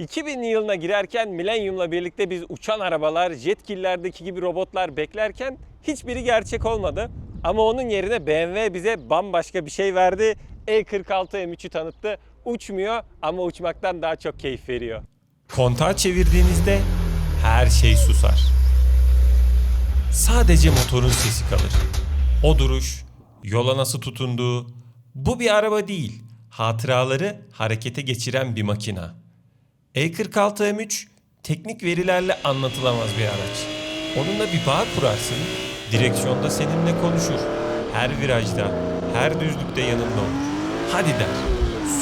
2000'li yılına girerken Millennium'la birlikte biz uçan arabalar, Jetgiller'deki gibi robotlar beklerken hiçbiri gerçek olmadı. Ama onun yerine BMW bize bambaşka bir şey verdi. E46 M3'ü tanıttı. Uçmuyor ama uçmaktan daha çok keyif veriyor. Kontağı çevirdiğinizde her şey susar. Sadece motorun sesi kalır. O duruş, yola nasıl tutunduğu, bu bir araba değil, hatıraları harekete geçiren bir makina. E46 M3 teknik verilerle anlatılamaz bir araç. Onunla bir bağ kurarsın, direksiyonda seninle konuşur. Her virajda, her düzlükte yanında olur. Hadi der,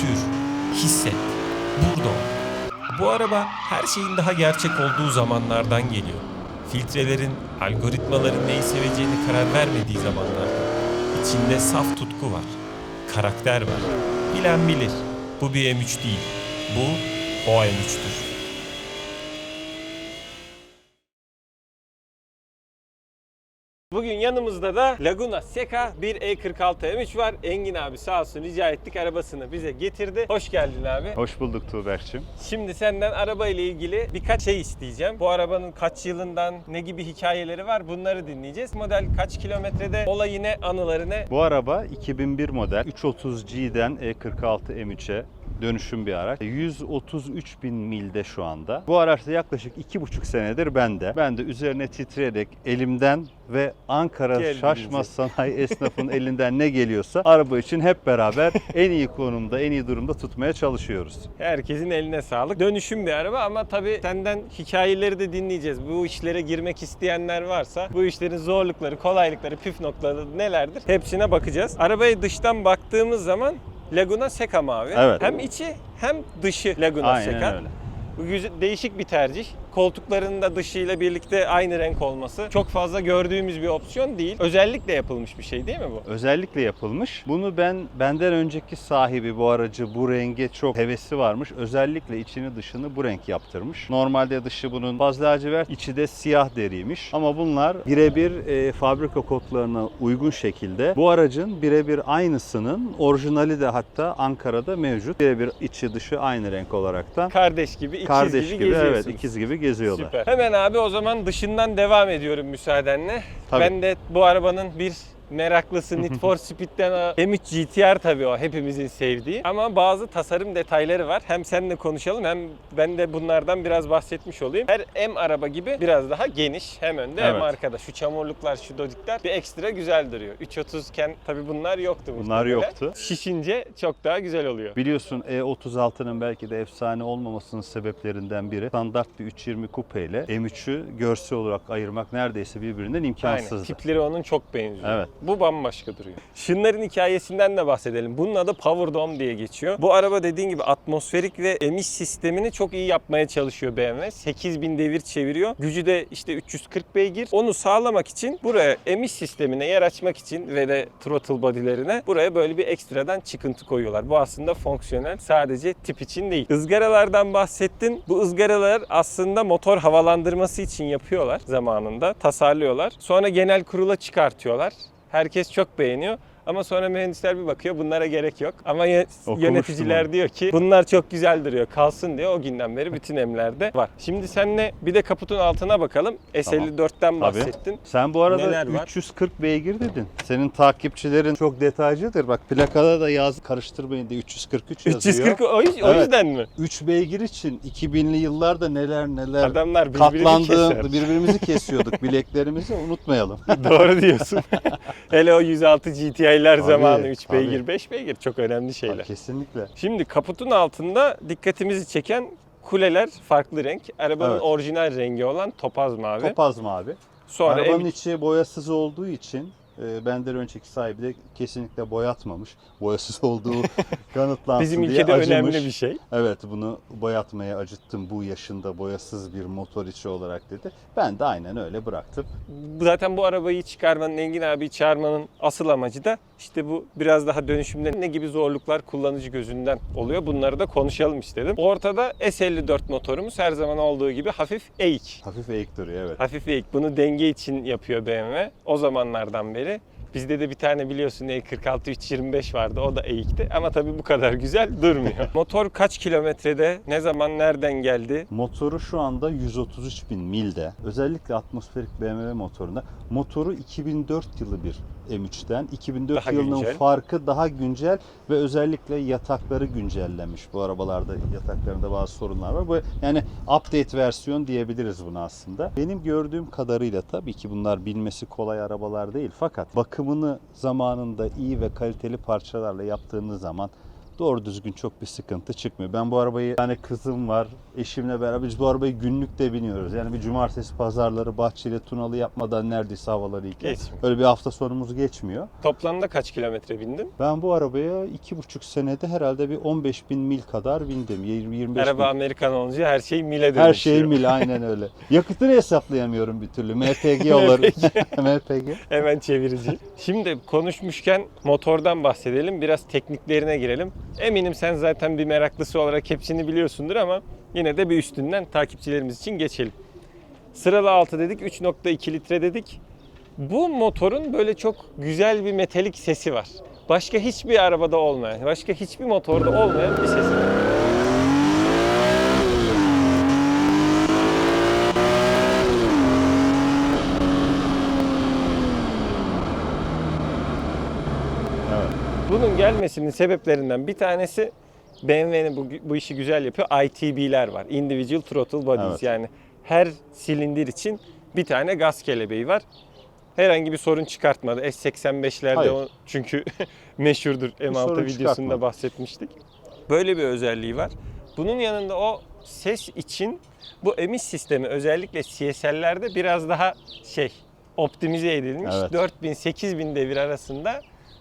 sür, hisset, burada ol. Bu araba her şeyin daha gerçek olduğu zamanlardan geliyor. Filtrelerin, algoritmaların neyi seveceğini karar vermediği zamanlarda. İçinde saf tutku var, karakter var. Bilen bilir. Bu bir M3 değil. Bu o M3'tür. Bugün yanımızda da Laguna Seca bir E46 M3 var. Engin abi sağ olsun rica ettik arabasını bize getirdi. Hoş geldin abi. Hoş bulduk Tuğberk'cim. Şimdi senden araba ile ilgili birkaç şey isteyeceğim. Bu arabanın kaç yılından ne gibi hikayeleri var bunları dinleyeceğiz. Model kaç kilometrede, olayı ne, anıları ne? Bu araba 2001 model 330G'den E46 M3'e dönüşüm bir araç. 133 bin milde şu anda. Bu araçta yaklaşık 2,5 senedir bende. Ben de üzerine titreyerek elimden ve Ankara Gel Şaşmaz Sanayi esnafının elinden ne geliyorsa araba için hep beraber en iyi konumda, en iyi durumda tutmaya çalışıyoruz. Herkesin eline sağlık. Dönüşüm bir araba ama tabii senden hikayeleri de dinleyeceğiz. Bu işlere girmek isteyenler varsa bu işlerin zorlukları, kolaylıkları, püf noktaları nelerdir? Hepsine bakacağız. Arabaya dıştan baktığımız zaman Laguna Seca mavi. Evet. Hem içi hem dışı Laguna Aynen Seca. öyle. Bu güzel, değişik bir tercih. Koltukların da dışıyla birlikte aynı renk olması çok fazla gördüğümüz bir opsiyon değil. Özellikle yapılmış bir şey değil mi bu? Özellikle yapılmış. Bunu ben benden önceki sahibi bu aracı bu renge çok hevesi varmış. Özellikle içini dışını bu renk yaptırmış. Normalde dışı bunun fazla lacivert, içi de siyah deriymiş. Ama bunlar birebir e, fabrika kodlarına uygun şekilde bu aracın birebir aynısının orijinali de hatta Ankara'da mevcut. Birebir içi dışı aynı renk olaraktan. Kardeş gibi, ikiz Kardeş gibi, gibi, evet ikiz gibi geziyorlar. Süper. Hemen abi o zaman dışından devam ediyorum müsaadenle. Tabii. Ben de bu arabanın bir meraklısı Need for Speed'den o M3 GTR tabii o hepimizin sevdiği. Ama bazı tasarım detayları var. Hem seninle konuşalım hem ben de bunlardan biraz bahsetmiş olayım. Her M araba gibi biraz daha geniş. Hem önde hem Evet. arkada. Şu çamurluklar, şu dodikler bir ekstra güzel duruyor. 330 iken tabii bunlar yoktu. Bunlar yoktu. Şişince çok daha güzel oluyor. Biliyorsun E36'nın belki de efsane olmamasının sebeplerinden biri standart bir 320 kupe ile M3'ü görsel olarak ayırmak neredeyse birbirinden Aynen. imkansızdı. Tipleri onun çok benziyor. Evet. Bu bambaşka duruyor. Şunların hikayesinden de bahsedelim. Bunun adı Power Dome diye geçiyor. Bu araba dediğin gibi atmosferik ve emiş sistemini çok iyi yapmaya çalışıyor BMW. 8000 devir çeviriyor. Gücü de işte 340 beygir. Onu sağlamak için buraya emiş sistemine yer açmak için ve de throttle body'lerine buraya böyle bir ekstradan çıkıntı koyuyorlar. Bu aslında fonksiyonel. Sadece tip için değil. Izgaralardan bahsettin. Bu ızgaralar aslında motor havalandırması için yapıyorlar zamanında. Tasarlıyorlar. Sonra genel kurula çıkartıyorlar. Herkes çok beğeniyor. Ama sonra mühendisler bir bakıyor bunlara gerek yok. Ama Okumuştum yöneticiler onu. diyor ki bunlar çok güzel duruyor kalsın diyor. O günden beri bütün emlerde var. Şimdi seninle bir de kaputun altına bakalım. S54'ten bahsettin. Sen bu arada Neler var? 340 beygir dedin. Senin takipçilerin çok detaycıdır. Bak plakada da yaz karıştırmayın diye 343 yazıyor. 340 o, o Evet. yüzden mi? 3 beygir için 2000'li yıllarda neler neler Adamlar birbirini katlandığı keser. birbirimizi kesiyorduk bileklerimizi unutmayalım. Doğru diyorsun. Hele o 106 GTI'ler Tabii, zamanı 3 tabii. beygir 5 beygir çok önemli şeyler. Kesinlikle. Şimdi kaputun altında dikkatimizi çeken kuleler farklı renk. Arabanın Evet. orijinal rengi olan topaz mavi. Topaz mavi. Sonra Arabanın M- içi boyasız olduğu için e, benden önceki sahibi de kesinlikle boyatmamış. Boyasız olduğu kanıtlansın bizim diye ülkede acımış. önemli bir şey. Evet bunu boyatmaya acıttım bu yaşında boyasız bir motor içi olarak dedi. Ben de aynen öyle bıraktım. Zaten bu arabayı çıkarmanın, Engin abi çağırmanın asıl amacı da işte bu biraz daha dönüşümde ne gibi zorluklar kullanıcı gözünden oluyor. Bunları da konuşalım istedim. Ortada S54 motorumuz her zaman olduğu gibi hafif eğik. Hafif eğik duruyor evet. Hafif eğik. Bunu denge için yapıyor BMW o zamanlardan beri. Bizde de bir tane biliyorsun E46 325 vardı. O da eğikti ama tabii bu kadar güzel durmuyor. Motor kaç kilometrede? Ne zaman nereden geldi? Motoru şu anda 133 bin milde. Özellikle atmosferik BMW motorunda. Motoru 2004 yılı bir M3'ten. 2004 Daha yılının güncel. farkı daha güncel ve özellikle yatakları güncellenmiş. Bu arabalarda yataklarında bazı sorunlar var. Bu yani update versiyon diyebiliriz buna aslında. Benim gördüğüm kadarıyla tabii ki bunlar bilmesi kolay arabalar değil. Fakat bakımını zamanında iyi ve kaliteli parçalarla yaptığınız zaman doğru düzgün çok bir sıkıntı çıkmıyor. Ben bu arabayı tane kızım var. Eşimle beraber biz bu arabayı günlükte biniyoruz. Yani bir cumartesi pazarları Bahçeli Tunalı yapmadan neredeyse havaları iyiken. Geçmiyor. Öyle bir hafta sonumuz geçmiyor. Toplamda kaç kilometre bindin? Ben bu arabaya iki buçuk senede herhalde bir 15 bin mil kadar bindim. 20-25 Araba bin. Amerikan olunca her şey mile dönüşüyor. Her şey mil aynen öyle. Yakıtını hesaplayamıyorum bir türlü. MPG olur. MPG. Hemen çevirici. Şimdi konuşmuşken motordan bahsedelim. Biraz tekniklerine girelim. Eminim sen zaten bir meraklısı olarak hepsini biliyorsundur ama yine de bir üstünden takipçilerimiz için geçelim. Sıralı 6 dedik, 3.2 litre dedik. Bu motorun böyle çok güzel bir metalik sesi var. Başka hiçbir arabada olmayan, başka hiçbir motorda olmayan bir sesi var. Evet. Bunun gelmesinin sebeplerinden bir tanesi BMW'nin bu, bu işi güzel yapıyor. ITB'ler var. Individual Throttle Bodies. Evet. Yani her silindir için bir tane gaz kelebeği var. Herhangi bir sorun çıkartmadı. S85'lerde Hayır. o çünkü meşhurdur. M6 sorun videosunda çıkartmadı. bahsetmiştik. Böyle bir özelliği var. Bunun yanında o ses için bu emiş sistemi özellikle CSL'lerde biraz daha şey optimize edilmiş. Evet. 4000-8000 devir arasında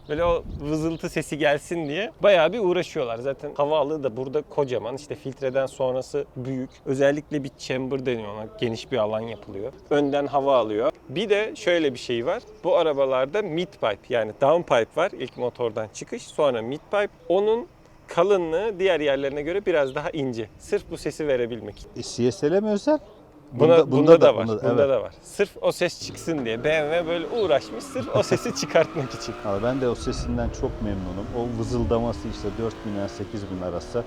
böyle o vızıltı sesi gelsin diye bayağı bir uğraşıyorlar. Zaten hava alığı da burada kocaman. İşte filtreden sonrası büyük. Özellikle bir chamber deniyor ona. Geniş bir alan yapılıyor. Önden hava alıyor. Bir de şöyle bir şey var. Bu arabalarda mid pipe yani downpipe var. İlk motordan çıkış. Sonra mid pipe. Onun kalınlığı diğer yerlerine göre biraz daha ince. Sırf bu sesi verebilmek için. E, CSL'e mi özel? Buna, bunda, da, var. bunda- Bunda evet. da var. Sırf o ses çıksın diye BMW böyle uğraşmış sırf o sesi çıkartmak için. Abi ben de o sesinden çok memnunum. O vızıldaması işte 4 bin ile 8 bin arası.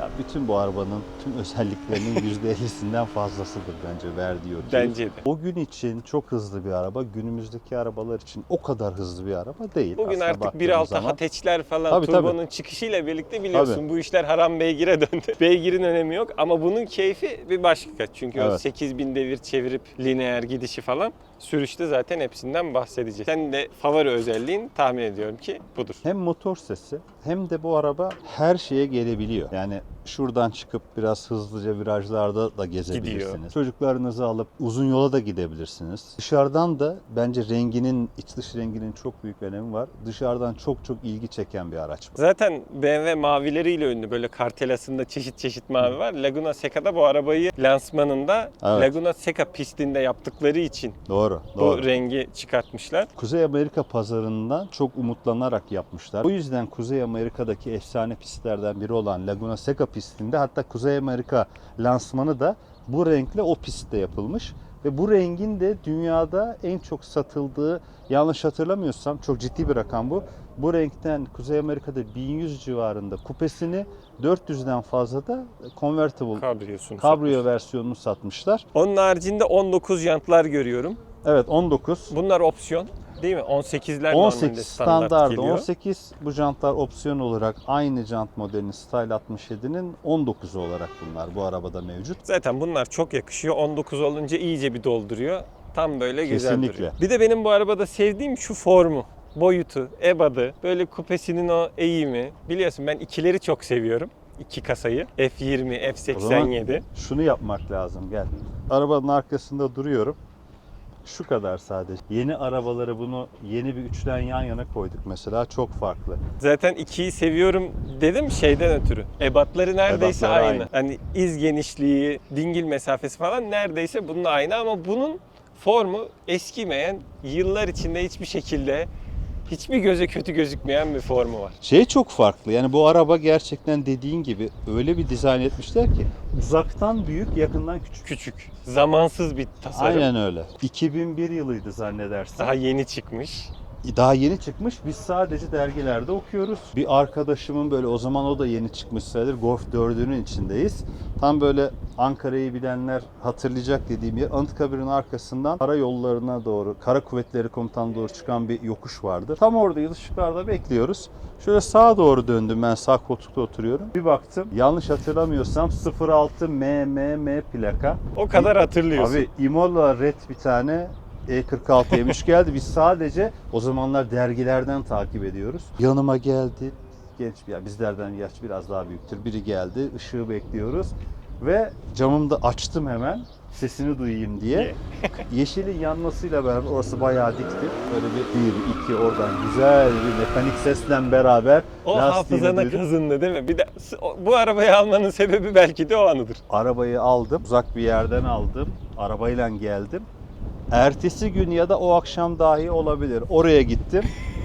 Ya bütün bu arabanın tüm özelliklerinin %50'sinden fazlasıdır bence verdiği o keyif. Bence de. O gün için çok hızlı bir araba, günümüzdeki arabalar için o kadar hızlı bir araba değil. Bugün artık baktığımız 1.6 zaman. hateçler falan Tabii, turbonun çıkışıyla birlikte biliyorsun Tabii. bu işler haram beygire döndü. Beygirin önemi yok ama bunun keyfi bir başka. Çünkü o Evet. 8000 devir çevirip lineer gidişi falan sürüşte zaten hepsinden bahsedeceğiz. Senin de favori özelliğin tahmin ediyorum ki budur. Hem motor sesi hem de bu araba her şeye gelebiliyor. Yani şuradan çıkıp biraz hızlıca virajlarda da gezebilirsiniz. Gidiyor. Çocuklarınızı alıp uzun yola da gidebilirsiniz. Dışarıdan da bence renginin, iç dış renginin çok büyük önemi var. Dışarıdan çok çok ilgi çeken bir araç bu. Zaten BMW mavileriyle ünlü böyle kartelasında çeşit çeşit mavi var. Laguna Seca'da bu arabayı lansmanında Evet. Laguna Seca pistinde yaptıkları için Doğru, bu doğru. rengi çıkartmışlar. Kuzey Amerika pazarından çok umutlanarak yapmışlar. O yüzden Kuzey Amerika'daki efsane pistlerden biri olan Laguna Seca pistinde hatta Kuzey Amerika lansmanı da bu renkle o pistte yapılmış. Ve bu rengin de dünyada en çok satıldığı yanlış hatırlamıyorsam çok ciddi bir rakam bu. Bu renkten Kuzey Amerika'da 1100 civarında kupesini 400'den fazla da convertible Kabriyosunu cabrio versiyonunu satmışlar. Onun haricinde 19 jantlar görüyorum. Evet 19. Bunlar opsiyon değil mi? 18'ler 18 normalde standart standart geliyor. 18 bu jantlar opsiyon olarak aynı jant modelinin Style 67'nin 19'u olarak bunlar bu arabada mevcut. Zaten bunlar çok yakışıyor. 19 olunca iyice bir dolduruyor. Tam böyle güzel Kesinlikle. duruyor. Bir de benim bu arabada sevdiğim şu formu. Boyutu, ebadı, böyle kupesinin o eğimi. Biliyorsun ben ikileri çok seviyorum. İki kasayı. F20, O zaman F87. şunu yapmak lazım gel. Arabanın arkasında duruyorum. Şu kadar sadece. Yeni arabaları bunu yeni bir üçlen yan yana koyduk mesela çok farklı. Zaten ikiyi seviyorum dedim şeyden ötürü. Ebatları neredeyse Ebatları aynı. aynı. Hani iz genişliği, dingil mesafesi falan neredeyse bununla aynı ama bunun formu eskimeyen, yıllar içinde hiçbir şekilde hiçbir göze kötü gözükmeyen bir formu var. Şey çok farklı yani bu araba gerçekten dediğin gibi öyle bir dizayn etmişler ki uzaktan büyük yakından küçük. Küçük, zamansız bir tasarım. Aynen öyle. 2001 yılıydı zannedersem. Daha yeni çıkmış. Daha yeni çıkmış. Biz sadece dergilerde okuyoruz. Bir arkadaşımın böyle o zaman o da yeni çıkmış sayılır. Golf 4'ünün içindeyiz. Tam böyle Ankara'yı bilenler hatırlayacak dediğim yer Anıtkabir'in arkasından kara yollarına doğru, Kara Kuvvetleri Komutanı doğru çıkan bir yokuş vardı. Tam orada ışıklarda bekliyoruz. Şöyle sağa doğru döndüm ben sağ koltukta oturuyorum. Bir baktım yanlış hatırlamıyorsam 06 MMM plaka. O kadar hatırlıyorsun. Abi Imola Red bir tane E46 yemiş geldi. Biz sadece o zamanlar dergilerden takip ediyoruz. Yanıma geldi. Genç bir ya bizlerden yaş biraz daha büyüktür. Biri geldi. ışığı bekliyoruz. Ve camımı da açtım hemen sesini duyayım diye. Yeşilin yanmasıyla beraber orası bayağı dikti. Böyle bir, bir iki oradan güzel bir mekanik sesle beraber o hafızana duydum. kazındı değil mi? Bir de bu arabayı almanın sebebi belki de o anıdır. Arabayı aldım. Uzak bir yerden aldım. Arabayla geldim. Ertesi gün ya da o akşam dahi olabilir. Oraya gittim.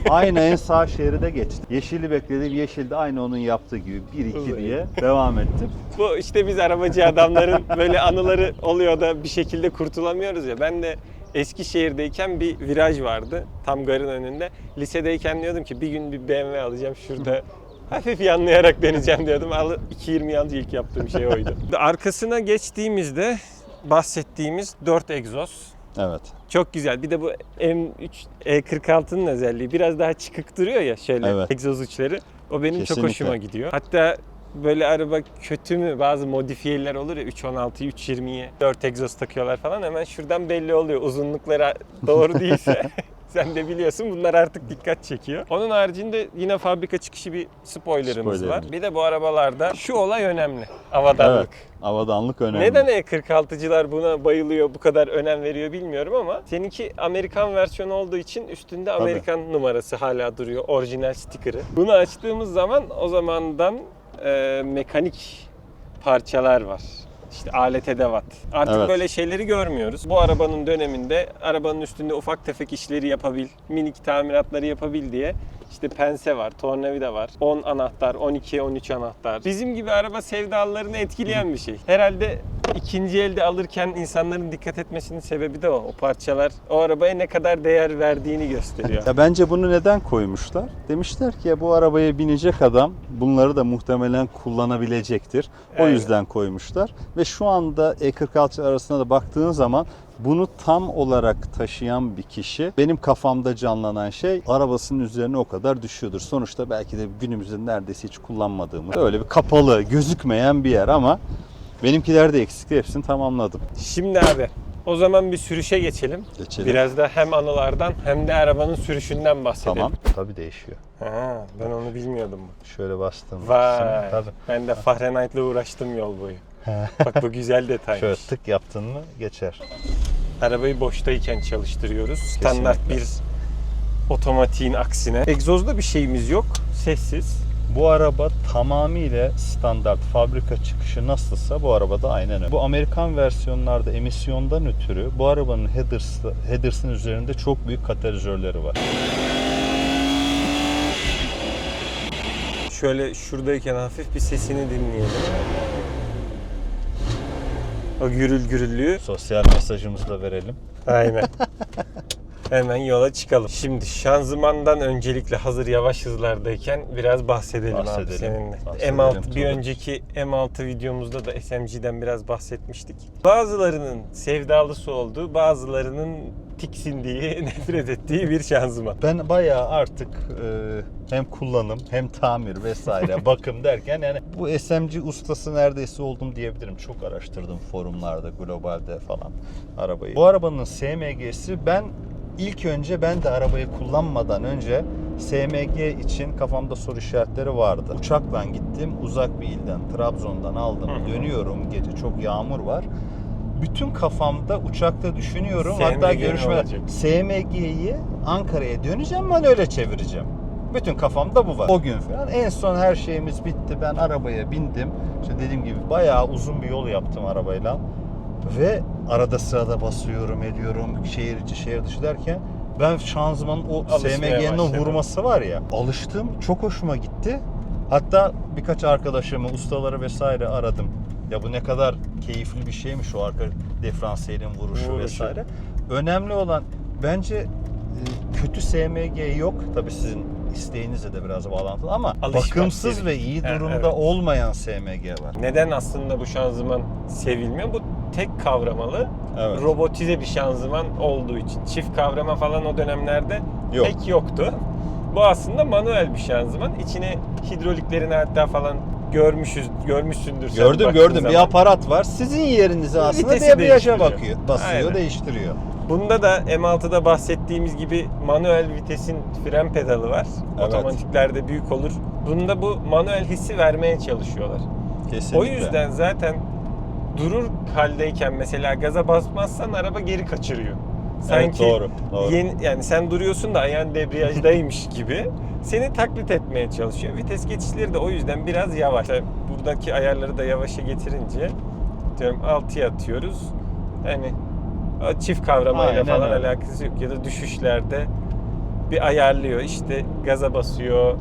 Aynı en sağ şeride geçtim. Yeşili bekledim. Yeşilde aynı onun yaptığı gibi 1-2 diye devam ettim. Bu işte biz arabacı adamların böyle anıları oluyor da bir şekilde kurtulamıyoruz ya. Ben de Eskişehir'deyken bir viraj vardı tam garın önünde. Lisedeyken diyordum ki bir gün bir BMW alacağım şurada hafif yanlayarak deneyeceğim diyordum. Al 2.20 alınca ilk yaptığım şey oydu. Arkasına geçtiğimizde bahsettiğimiz 4 egzoz. Evet. Çok güzel. Bir de bu M3 E46'nın özelliği biraz daha çıkık duruyor ya şöyle Evet. egzoz uçları. O benim çok Kesinlikle. hoşuma gidiyor. Hatta böyle araba kötü mü bazı modifiyeler olur ya 316'yı 320'ye 4 egzoz takıyorlar falan hemen şuradan belli oluyor uzunlukları doğru değilse. Sen de biliyorsun bunlar artık dikkat çekiyor. Onun haricinde yine fabrika çıkışı bir spoilerımız Spoilerimiz. var. Bir de bu arabalarda şu olay önemli. Avadanlık. Evet. Avadanlık önemli. Neden E46'cılar buna bayılıyor, bu kadar önem veriyor bilmiyorum ama seninki Amerikan versiyonu olduğu için üstünde Amerikan numarası hala duruyor, orijinal stikeri. Bunu açtığımız zaman o zamandan e, mekanik parçalar var. İşte alet edevat. Artık Evet. böyle şeyleri görmüyoruz. Bu arabanın döneminde arabanın üstünde ufak tefek işleri yapabil, minik tamiratları yapabil diye işte pense var, tornavida var. 10 anahtar, 12, 13 anahtar. Bizim gibi araba sevdalılarını etkileyen bir şey. Herhalde ikinci elde alırken insanların dikkat etmesinin sebebi de o. O parçalar o arabaya ne kadar değer verdiğini gösteriyor. Ya bence bunu neden koymuşlar? Demişler ki ya bu arabaya binecek adam bunları da muhtemelen kullanabilecektir. O Aynen. yüzden koymuşlar. Ve şu anda E46 arasında da baktığın zaman bunu tam olarak taşıyan bir kişi benim kafamda canlanan şey arabasının üzerine o kadar düşüyordur. Sonuçta belki de günümüzde neredeyse hiç kullanmadığımız öyle bir kapalı gözükmeyen bir yer ama benimkiler de eksikti hepsini tamamladım. Şimdi abi o zaman bir sürüşe geçelim. Geçelim. Biraz da hem anılardan hem de arabanın sürüşünden bahsedelim. Tamam. Tabii değişiyor. Ha, ben onu bilmiyordum. Şöyle bastım. Vay. Tabii. Ben de Fahrenheit'le uğraştım yol boyu. Bak bu güzel detaymış. Şöyle tık yaptın mı geçer. Arabayı boştayken çalıştırıyoruz. Standart Kesinlikle. bir otomatiğin aksine. Egzozda bir şeyimiz yok. Sessiz. Bu araba tamamıyla standart fabrika çıkışı nasılsa bu arabada aynen öyle. Bu Amerikan versiyonlarda emisyondan ötürü bu arabanın headers, headers'ın üzerinde çok büyük katalizörleri var. Şöyle şuradayken hafif bir sesini dinleyelim. O gürül gürüllüğü. Sosyal mesajımızı da verelim. Aynen. Hemen yola çıkalım. Şimdi şanzımandan öncelikle hazır yavaş hızlardayken biraz bahsedelim, abi Bahsedelim, seninle. bahsedelim M6 bir tabii. önceki M6 videomuzda da SMG'den biraz bahsetmiştik. Bazılarının sevdalısı olduğu, bazılarının tiksindiği, nefret ettiği bir şanzıman. Ben bayağı artık e, hem kullanım hem tamir vesaire bakım derken yani bu SMG ustası neredeyse oldum diyebilirim. Çok araştırdım forumlarda, globalde falan arabayı. Bu arabanın SMG'si ben ilk önce ben de arabayı kullanmadan önce SMG için kafamda soru işaretleri vardı. Uçakla gittim uzak bir ilden Trabzon'dan aldım. Hı. Dönüyorum gece çok yağmur var. Bütün kafamda uçakta düşünüyorum. SMG Hatta ne görüşme olacak? SMG'yi Ankara'ya döneceğim ben öyle çevireceğim. Bütün kafamda bu var. O gün falan. En son her şeyimiz bitti. Ben arabaya bindim. İşte dediğim gibi bayağı uzun bir yol yaptım arabayla. Ve arada sırada basıyorum, ediyorum. Şehir içi, şehir dışı derken ben şanzımanın o Alışmaya SMG'nin o vurması var ya. Alıştım. Çok hoşuma gitti. Hatta birkaç arkadaşımı, ustaları vesaire aradım. Ya bu ne kadar keyifli bir şeymiş o arka diferansiyelin vuruşu Vuruşu. vesaire. Önemli olan bence e, kötü SMG yok. Tabii sizin isteğinizle de biraz bağlantılı ama Alışmak bakımsız gerek. ve iyi Ha, durumda evet. olmayan SMG var. Neden aslında bu şanzıman sevilmiyor? Bu tek kavramalı, Evet. robotize bir şanzıman olduğu için. Çift kavrama falan o dönemlerde Yok. pek yoktu. Bu aslında manuel bir şanzıman. İçine hidroliklerini hatta falan görmüşüz, görmüşsündür. sen Gördüm baktığın gördüm bir zaman. aparat var. Sizin yerinize aslında Vitesi debriyaja değiştiriyor. bakıyor. Basıyor, Aynen. değiştiriyor. Bunda da M6'da bahsettiğimiz gibi manuel vitesin fren pedalı var. Evet. Otomatiklerde büyük olur. Bunda bu manuel hissi vermeye çalışıyorlar. Kesinlikle. O yüzden zaten durur haldeyken mesela gaza basmazsan araba geri kaçırıyor. Sanki doğru, doğru. Yeni, yani sen duruyorsun da ayağın debriyajdaymış gibi seni taklit etmeye çalışıyor. Vites geçişleri de o yüzden biraz yavaş. İşte buradaki ayarları da yavaşa getirince diyorum 6'ya atıyoruz. Hani o çift kavramayla Aynen falan öyle. alakası yok. Ya da düşüşlerde bir ayarlıyor. İşte gaza basıyor,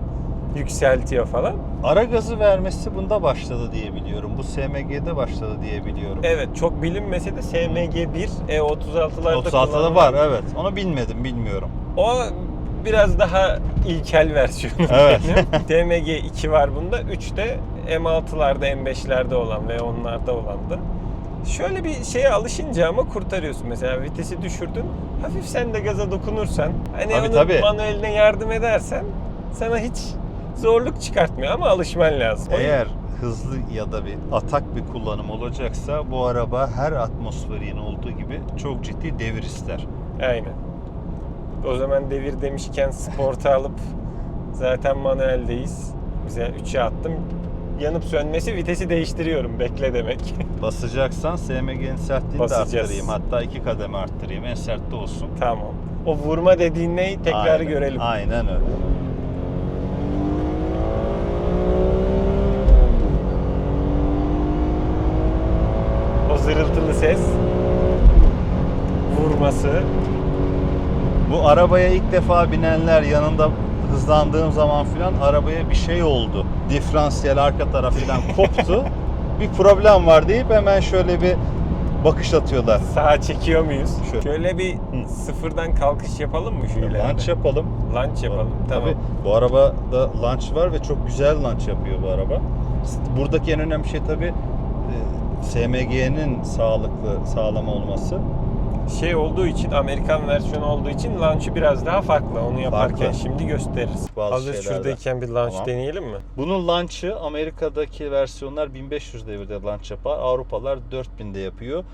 yükseltiyor falan. Ara gazı vermesi bunda başladı diye biliyorum. Bu SMG'de başladı diye biliyorum. Evet çok bilinmese de SMG1 E36'larda 36'da kullanılan- var evet. Onu bilmedim bilmiyorum. O biraz daha ilkel versiyonu. Evet. benim. DMG2 var bunda. 3 de M6'larda, M5'lerde olan ve onlarda olandı. Şöyle bir şeye alışınca ama kurtarıyorsun. Mesela vitesi düşürdün. Hafif sen de gaza dokunursan. Hani Tabii, onun tabii. manueline yardım edersen sana hiç zorluk çıkartmıyor ama alışman lazım. Eğer hızlı ya da bir atak bir kullanım olacaksa bu araba her atmosferin olduğu gibi çok ciddi devir ister. Aynen. O zaman devir demişken sporta alıp zaten manueldeyiz. Bize 3'e attım. Yanıp sönmesi vitesi değiştiriyorum. Bekle demek. Basacaksan SMG'nin sertliğini de Basacağız. arttırayım. Hatta iki kademe arttırayım. En sert de olsun. tamam. O vurma dediğin neyi tekrar Aynen, görelim. Aynen öyle. O zırıltılı ses. Vurması. Bu arabaya ilk defa binenler yanında hızlandığım zaman filan arabaya bir şey oldu. Diferansiyel arka taraf filan koptu. bir problem var deyip hemen şöyle bir bakış atıyorlar. Sağa çekiyor muyuz? Şöyle. Şöyle bir sıfırdan kalkış yapalım mı şu ileride? Launch yapalım. Launch yapalım. Tamam. Tabii bu arabada launch var ve çok güzel launch yapıyor bu araba. Buradaki en önemli şey tabii SMG'nin sağlıklı, sağlam olması. Şey olduğu için Amerikan versiyonu olduğu için launch'u biraz daha farklı. Onu yaparken Farklı. şimdi gösteririz. Bazı Hazır şeylerde. şuradayken bir launch Tamam. deneyelim mi? Bunun launch'ı Amerika'daki versiyonlar 1500 devirde launch yapar. Avrupalılar 4000'de yapıyor.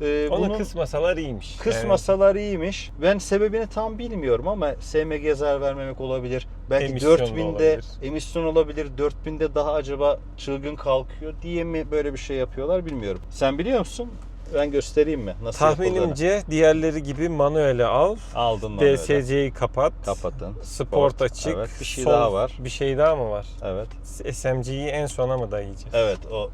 Ee, Onu bunun kısmasalar iyiymiş. kısmasalar iyiymiş. Ben sebebini tam bilmiyorum ama SMG zarar vermemek olabilir. Belki Emisyon da 4000'de olabilir. emisyon olabilir. 4000'de daha acaba çılgın kalkıyor diye mi böyle bir şey yapıyorlar bilmiyorum. Sen biliyor musun? Ben göstereyim mi? Nasıl yapıldığını? Tahminimce diğerleri gibi manuele al. aldın? DSC'yi kapat. Kapatın. Sport açık. Evet. Bir şey sol- daha var. Bir şey daha mı var? Evet. SMG'yi en sona mı dayayacağız? Evet o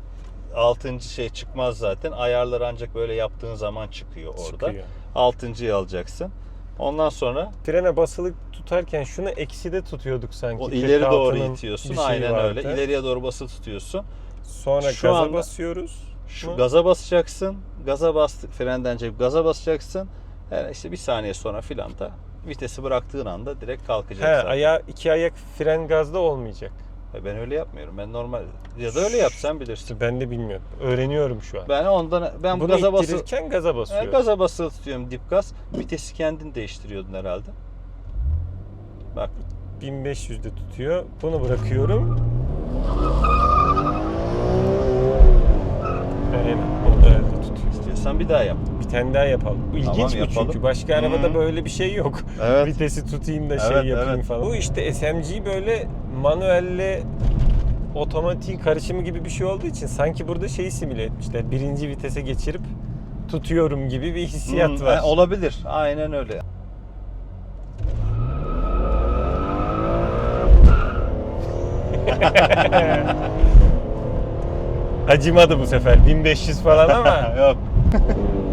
altıncı şey çıkmaz zaten. Ayarlar ancak böyle yaptığın zaman çıkıyor orada. Çıkıyor. Altıncıyı alacaksın. Ondan sonra Frene basılı tutarken şunu ekside tutuyorduk sanki. o ileri doğru 46'nın itiyorsun. Aynen vardı. öyle. İleriye doğru basılı tutuyorsun. Sonra Şu gaza anda- basıyoruz. Şu Hı. gaza basacaksın. Gaza bastık frenden çekip gaza basacaksın. Yani işte bir saniye sonra filan da vitesi bıraktığın anda direkt kalkacak He, zaten. aya, iki ayak fren gazda olmayacak. E Ben öyle yapmıyorum. Ben normal ya da öyle yap sen bilirsin. Ben de bilmiyorum. Öğreniyorum şu an. Ben ondan ben bu Bunu gaza basılı ittirirken gaza E, basıyorum. gaza basılı tutuyorum dip gaz. Vitesi kendin değiştiriyordun herhalde. Bak 1500'de tutuyor. Bunu bırakıyorum. Aynen. Bunu da elde tutuyor. istiyorsan bir daha yap. Bir tane daha yapalım. İlginç Tamam, bu yapalım. çünkü. Başka arabada Hı. böyle bir şey yok. Evet. Vitesi tutayım da şey Evet, yapayım evet. falan. Bu işte SMG böyle manuelle otomatiğin karışımı gibi bir şey olduğu için sanki burada şeyi simüle etmişler. Birinci vitese geçirip tutuyorum gibi bir hissiyat Hmm, var. e, olabilir. Aynen öyle. Acımadı bu sefer. 1500 falan ama Yok.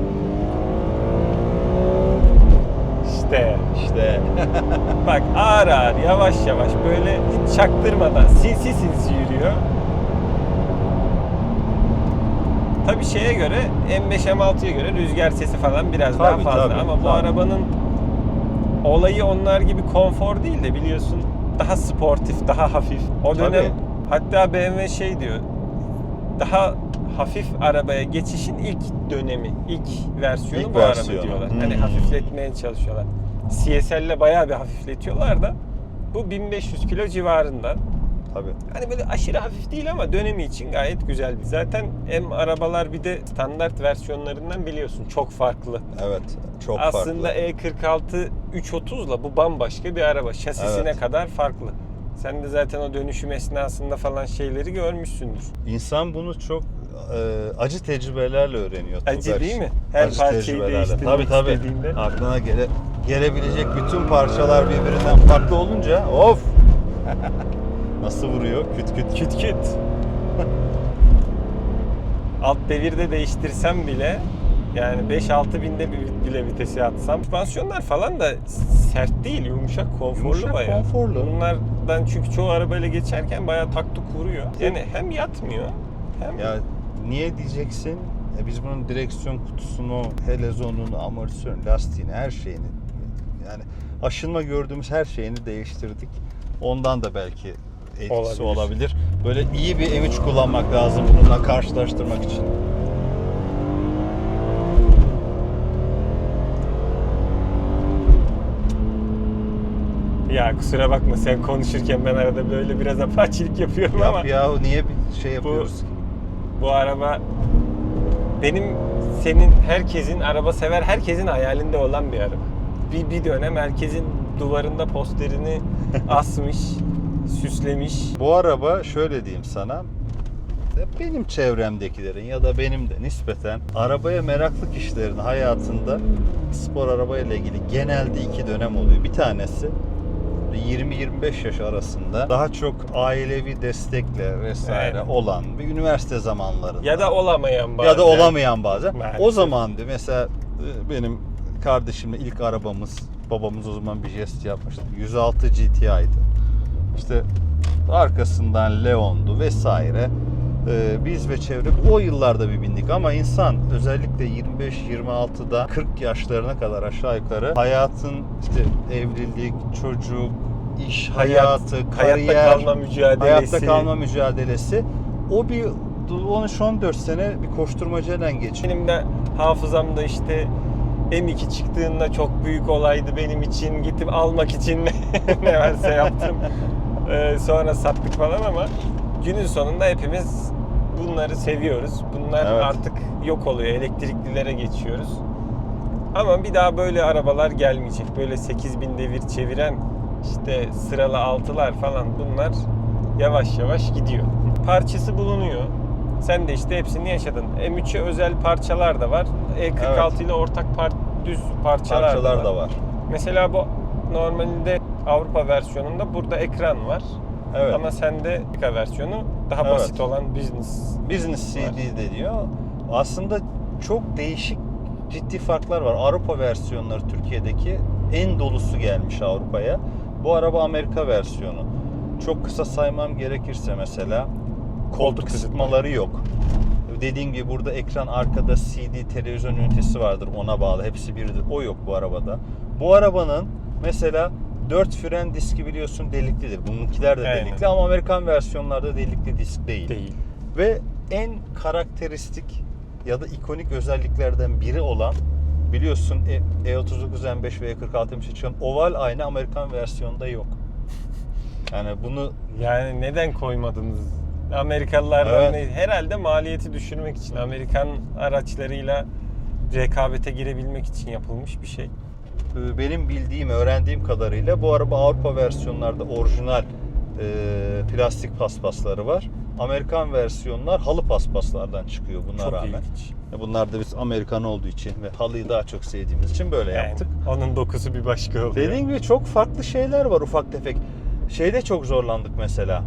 işte İşte bak ağır ağır yavaş yavaş böyle hiç çaktırmadan sinsi sinsi yürüyor. Tabii şeye göre M5 M6'ya göre rüzgar sesi falan biraz daha Tabii, fazla tabii, ama bu tabii. arabanın olayı onlar gibi konfor değil de biliyorsun daha sportif, daha hafif. O Tabii. dönem hatta BMW şey diyor. Daha hafif arabaya geçişin ilk dönemi, ilk versiyonu İlk bu versiyonu. araba diyorlar. Hmm. Hani hafifletmeye çalışıyorlar. CSL'le bayağı bir hafifletiyorlar da bu 1500 kilo civarında. Tabii. Hani böyle aşırı hafif değil ama dönemi için gayet güzel bir. Zaten M arabalar bir de standart versiyonlarından biliyorsun çok farklı. Evet. Çok Aslında farklı. E46 330'la bu bambaşka bir araba. Şasisine Evet. kadar farklı. Sen de zaten o dönüşüm esnasında falan şeyleri görmüşsündür. İnsan bunu çok e, acı tecrübelerle öğreniyor. Acı değil mi? Her Acı parçayı değiştirmek Tabii tabii. istediğinde. Aklına gele, gelebilecek bütün parçalar birbirinden farklı olunca of! Nasıl vuruyor? Küt küt. Küt küt. Alt devirde değiştirsem bile yani 5-6 binde bir- bile vitesi atsam. Süspansiyonlar falan da sert değil, yumuşak, konforlu Yumuşak, bayağı. konforlu. Bunlardan çünkü çoğu arabayla geçerken bayağı taktuk vuruyor. Yani hem yatmıyor hem Ya niye diyeceksin? E biz bunun direksiyon kutusunu, helezonunu, amortisörünü, lastiğini, her şeyini yani aşınma gördüğümüz her şeyini değiştirdik. Ondan da belki etkisi Olabilir. olabilir. Böyle iyi bir M3 kullanmak lazım bununla karşılaştırmak için. ya kusura bakma sen konuşurken ben arada böyle biraz apaçilik yapıyorum ama Yap ya niye bir şey yapıyoruz ki? bu araba benim senin herkesin araba sever herkesin hayalinde olan bir araba. Bir, bir dönem herkesin duvarında posterini asmış, süslemiş. Bu araba şöyle diyeyim sana. Benim çevremdekilerin ya da benim de nispeten arabaya meraklı kişilerin hayatında spor arabayla ilgili genelde iki dönem oluyor. Bir tanesi 20-25 yaş arasında daha çok ailevi destekle vesaire Evet. olan bir üniversite zamanlarında Ya da olamayan bazen. ya da olamayan bazen. Maalesef. O zaman mesela e, benim kardeşimle ilk arabamız babamız o zaman bir jest yapmıştı. 106 GTI'di. İşte arkasından Leon'du vesaire. Ee, biz ve çevre o yıllarda bir bindik ama insan özellikle 25-26'da 40 yaşlarına kadar aşağı yukarı hayatın işte evlilik, çocuk, iş Hayat, hayatı, hayatta kariyer, kalma mücadelesi. hayatta kalma mücadelesi o bir 13-14 sene bir koşturmacayla geçiyor. Benim de hafızamda işte M2 çıktığında çok büyük olaydı benim için. Gittim almak için ne, varsa yaptım. Ee, sonra sattık falan ama günün sonunda hepimiz bunları seviyoruz. Bunlar Evet. artık yok oluyor. Elektriklilere geçiyoruz. Ama bir daha böyle arabalar gelmeyecek. Böyle 8000 devir çeviren işte sıralı altılar falan bunlar yavaş yavaş gidiyor. Parçası bulunuyor. Sen de işte hepsini yaşadın. M3'e özel parçalar da var. E46 Evet. ile ortak par düz parçalar, Parçalar da var. da var. Mesela bu normalde Avrupa versiyonunda burada ekran var. Evet. Ama sende Amerika versiyonu daha Evet. basit olan business. Business Var. CD deniyor. Aslında çok değişik ciddi farklar var. Avrupa versiyonları Türkiye'deki en dolusu gelmiş Avrupa'ya. Bu araba Amerika versiyonu. Çok kısa saymam gerekirse mesela koltuk ısıtmaları yok. Dediğim gibi burada ekran arkada CD televizyon ünitesi vardır ona bağlı. Hepsi biridir. O yok bu arabada. Bu arabanın mesela 4 fren diski biliyorsun deliklidir. Bununkiler de Aynen. delikli ama Amerikan versiyonlarda delikli disk değil. Değil. Ve en karakteristik ya da ikonik özelliklerden biri olan biliyorsun E- E39 M5 ve E46 M3 çıkan oval ayna Amerikan versiyonunda yok. Yani bunu Yani neden koymadınız? Amerikalılardan Evet. herhalde maliyeti düşürmek için Amerikan araçlarıyla rekabete girebilmek için yapılmış bir şey. e, benim bildiğim, öğrendiğim kadarıyla bu araba Avrupa versiyonlarda orijinal e, plastik paspasları var. Amerikan versiyonlar halı paspaslardan çıkıyor buna Çok rağmen. ilginç. Bunlar da biz Amerikan olduğu için ve halıyı daha çok sevdiğimiz için böyle Yani yaptık. onun dokusu bir başka oluyor. Dediğim gibi çok farklı şeyler var ufak tefek. Şeyde çok zorlandık mesela.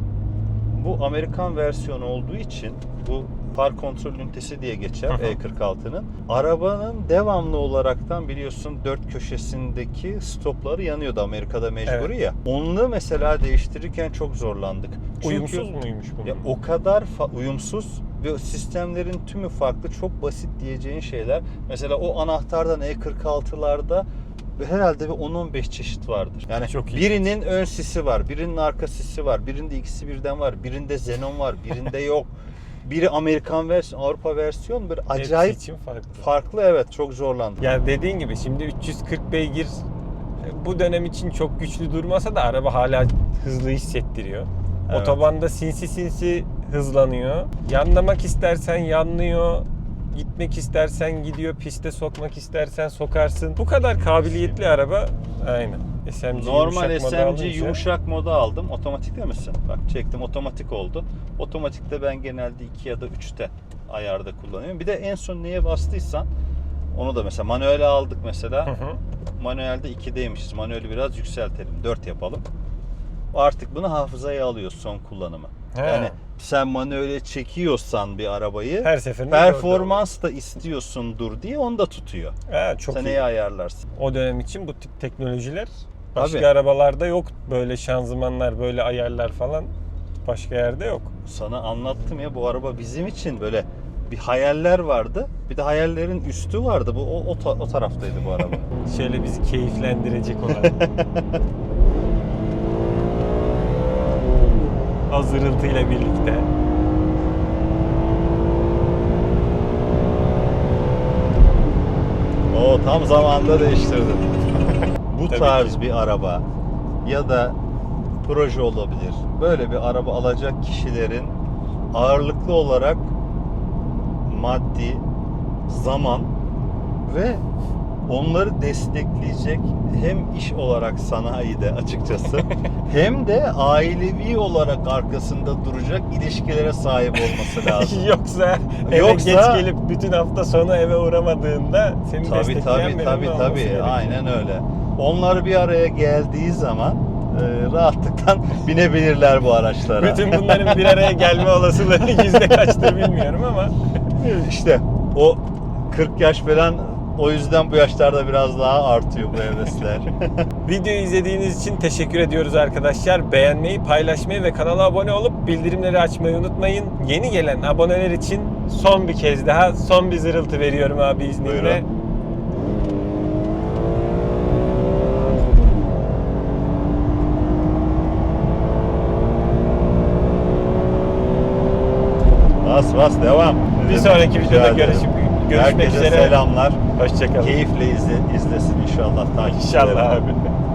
Bu Amerikan versiyonu olduğu için bu par kontrol ünitesi diye geçer Hı hı. E46'nın. Arabanın devamlı olaraktan biliyorsun dört köşesindeki stopları yanıyordu Amerika'da mecburi Evet. ya. Onlu mesela değiştirirken çok zorlandık. Çünkü Uyumsuz muymuş bu? ya o kadar uyumsuz ve sistemlerin tümü farklı çok basit diyeceğin şeyler. Mesela o anahtardan E46'larda herhalde bir 10-15 çeşit vardır. Yani Çok iyi. birinin ön sisi var, birinin arka sisi var, birinde ikisi birden var, birinde xenon var, birinde yok. Biri Amerikan versiyon, Avrupa versiyon böyle acayip için farklı. farklı evet çok zorlandım. Ya dediğin gibi şimdi 340 beygir e, bu dönem için çok güçlü durmasa da araba hala hızlı hissettiriyor. Evet. Otobanda sinsi sinsi hızlanıyor. Yanlamak istersen yanlıyor. Gitmek istersen gidiyor. Piste sokmak istersen sokarsın. Bu kadar kabiliyetli araba. Aynen. SMG Normal yumuşak modu SMG alınca- yumuşak moda aldım. Otomatik değil misin? Bak çektim otomatik oldu. Otomatikte ben genelde 2 ya da 3'te ayarda kullanıyorum. Bir de en son neye bastıysan onu da mesela manuele aldık mesela. Hı hı. Manuelde 2'deymişiz. Manueli biraz yükseltelim. 4 yapalım. Artık bunu hafızaya alıyor son kullanımı. He. Yani sen manuele çekiyorsan bir arabayı Her seferinde performans da istiyorsundur diye onu da tutuyor. Ha, çok sen iyi. neyi ayarlarsın? O dönem için bu tip teknolojiler başka Tabii. arabalarda yok. Böyle şanzımanlar, böyle ayarlar falan başka yerde yok. Sana anlattım ya bu araba bizim için böyle bir hayaller vardı. Bir de hayallerin üstü vardı. Bu o, o, ta- o taraftaydı bu araba. Şöyle bizi keyiflendirecek olan. o zırıltıyla birlikte. o tam zamanında değiştirdin. Bu Tabii tarz ki. bir araba ya da proje olabilir. Böyle bir araba alacak kişilerin ağırlıklı olarak maddi, zaman ve onları destekleyecek hem iş olarak sanayide açıkçası hem de ailevi olarak arkasında duracak ilişkilere sahip olması lazım. Yoksa eve Yoksa- geç gelip bütün hafta sonu eve uğramadığında seni Tabii destekleyen tabii tabii tabii. gerekiyor. Aynen öyle. Onlar bir araya geldiği zaman e, rahatlıkla binebilirler bu araçlara. Bütün bunların bir araya gelme olasılığı yüzde kaçtır bilmiyorum ama işte o 40 yaş falan o yüzden bu yaşlarda biraz daha artıyor bu hevesler. Videoyu izlediğiniz için teşekkür ediyoruz arkadaşlar. Beğenmeyi, paylaşmayı ve kanala abone olup bildirimleri açmayı unutmayın. Yeni gelen aboneler için son bir kez daha son bir zırıltı veriyorum abi izninle. Buyurun. bas bas devam. Bir sonraki videoda görüşüp görüşmek Herkese üzere. selamlar. Hoşçakalın. Keyifle izle, izlesin inşallah. takipçilerim. İnşallah abi.